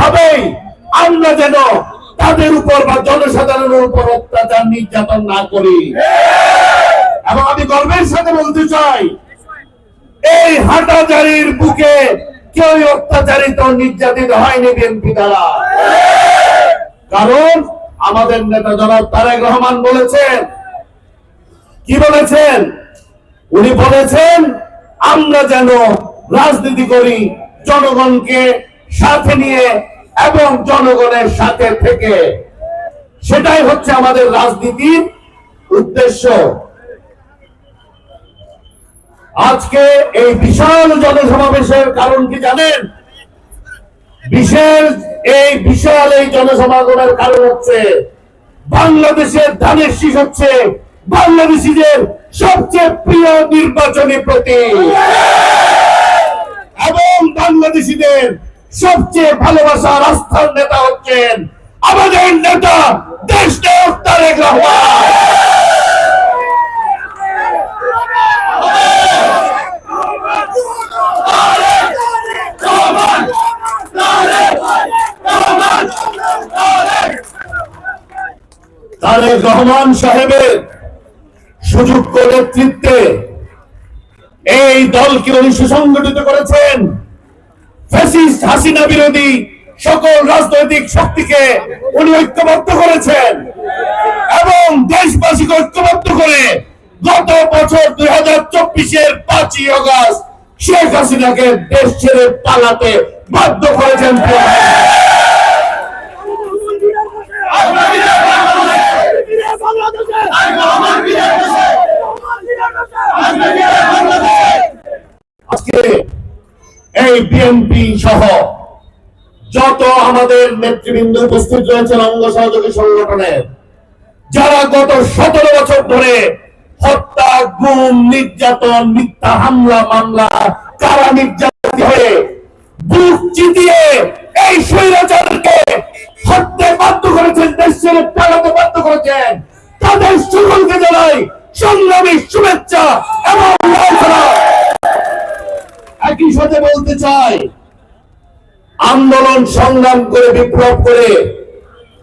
ভাবেই আমরা যেন তাদের উপর বা জনসাধারণের উপর অত্যাচার নির্যাতন না করি। এবং আমি গর্বের সাথে বলতে চাই, এই হাটাজারির বুকে কেউ অত্যাচারিত, নির্যাতিত হয়নি বিএনপি দ্বারা। কারণ আমাদের নেতা জনাব তারেক রহমান বলেছেন, কি বলেছেন? উনি বলেছেন, আমরা যেন রাজনীতি করি, জনগণকে সাথে নিয়ে এবং জনগণের সাথে থেকে। সেটাই হচ্ছে আমাদের রাজনীতির উদ্দেশ্য। আজকে এই বিশাল জনসমাবেশের কারণ কি জানেন? বিশেষ এই বিশাল এই জনসমাগমের কারণ হচ্ছে বাংলাদেশের ধানের শীষ হচ্ছে বাংলাদেশিদের সবচেয়ে প্রিয় নির্বাচনী প্রতীক। এবং বাংলাদেশিদের সবচেয়ে ভালোবাসা আস্থার নেতা হচ্ছেন আমাদের নেতা দেশ তারেক রহমান। তারেক রহমান সাহেবের সুযোগ্য নেতৃত্বে এই দলকে উনি সুসংগঠিত করেছেন। ফ্যাসিস্ট হাসিনা বিরোধী সকল রাজনৈতিক শক্তিকে উনি ঐক্যবদ্ধ করেছেন এবং দেশবাসীকে ঐক্যবদ্ধ করে গত বছর দুই হাজার চব্বিশের পাঁচই অগস্ট শেখ হাসিনাকে দেশ ছেড়ে পালাতে বাধ্য করেছেন। আজকে এই বিএনপি সহ যত আমাদের নেতৃবৃন্দ উপস্থিত রয়েছেন অঙ্গ সহযোগী সংগঠনের যারা গত সতেরো বছর ধরে হত্যা, গুম, নির্যাতন, মিথ্যা হামলা, মামলা, কারা নির্যাতিত হয়ে বুক চিতিয়ে এই স্বৈরাচারকে হত্যা বাধ্য করেছেন, দেশ ছেড়ে পালাতে বাধ্য করেছেন তাদের সকলকে জানাই সংগ্রামী শুভেচ্ছা এবং। একই সাথে বলতে চাই? আন্দোলন সংগ্রাম করে, বিপ্লব করে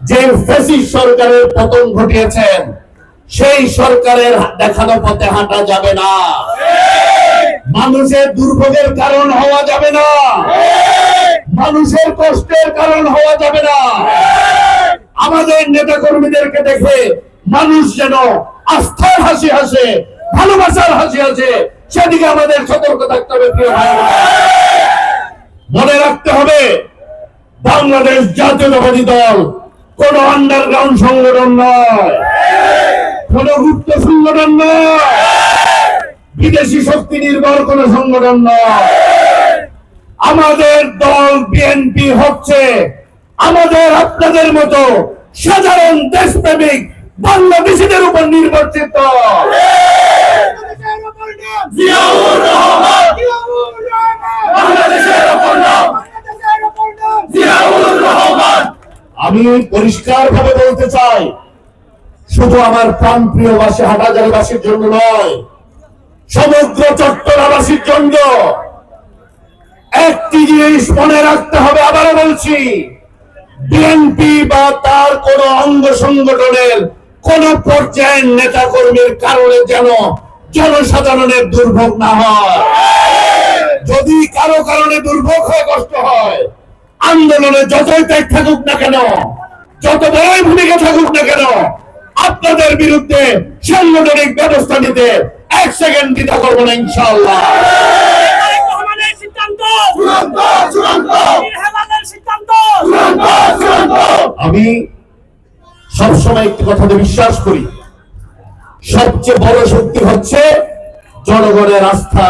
যে ফেসিস সরকারের পতন ঘটিয়েছেন সেই সরকারের দেখানো পথে হাঁটা যাবে না। মানুষের দুর্ভোগের কারণ হওয়া যাবে না। মানুষের কষ্টের কারণ হওয়া যাবে না। আমাদের নেতা কর্মীদেরকে দেখে মানুষ যেন আস্থার হাসি হাসে, ভালোবাসার হাসি হাসে সেদিকে আমাদের সতর্ক থাকতে হবে মনে রাখতে হবে, বাংলাদেশ জাতীয়তাবাদী দল কোন আন্ডারগ্রাউন্ড সংগঠন নয়। কোন গুপ্ত সংগঠন নয়। বিদেশি শক্তি নির্ভর কোন সংগঠন নয়। আমাদের দল বিএনপি হচ্ছে আমাদের আপনাদের মতো সাধারণ দেশপ্রেমিক বাংলাদেশিদের উপর নির্ভরশীল। জিয়াউর রহমান বাংলাদেশের অপর নাম. জিয়াউর রহমান আমি পরিষ্কার ভাবে বলতে চাই শুধু আমার প্রাণ প্রিয়বাসী হাটাজারিবাসীর জন্য নয় সমগ্র চট্টগ্রামবাসীর জন্য একটি জিনিস মনে রাখতে হবে আবারও বলছি বিএনপি বা তার কোন অঙ্গ সংগঠনের কোন পর্যায়ের নেতা কর্মীর কারণে যেন জনসাধারণের দুর্ভোগ না হয়। যদি কারও কারণে দুর্ভোগ হয়, কষ্ট হয়, আন্দোলনে যতই ত্যাগ থাকুক না কেন, যত বড়ই ভূমিকা থাকুক না কেন, আপনাদের বিরুদ্ধে সাংগঠনিক ব্যবস্থা নিতে এক সেকেন্ড দিতে করব না ইনশাল্লাহ আমি সবসময় একটি কথাতে বিশ্বাস করি। সবচেয়ে বড় শক্তি হচ্ছে জনগণের আস্থা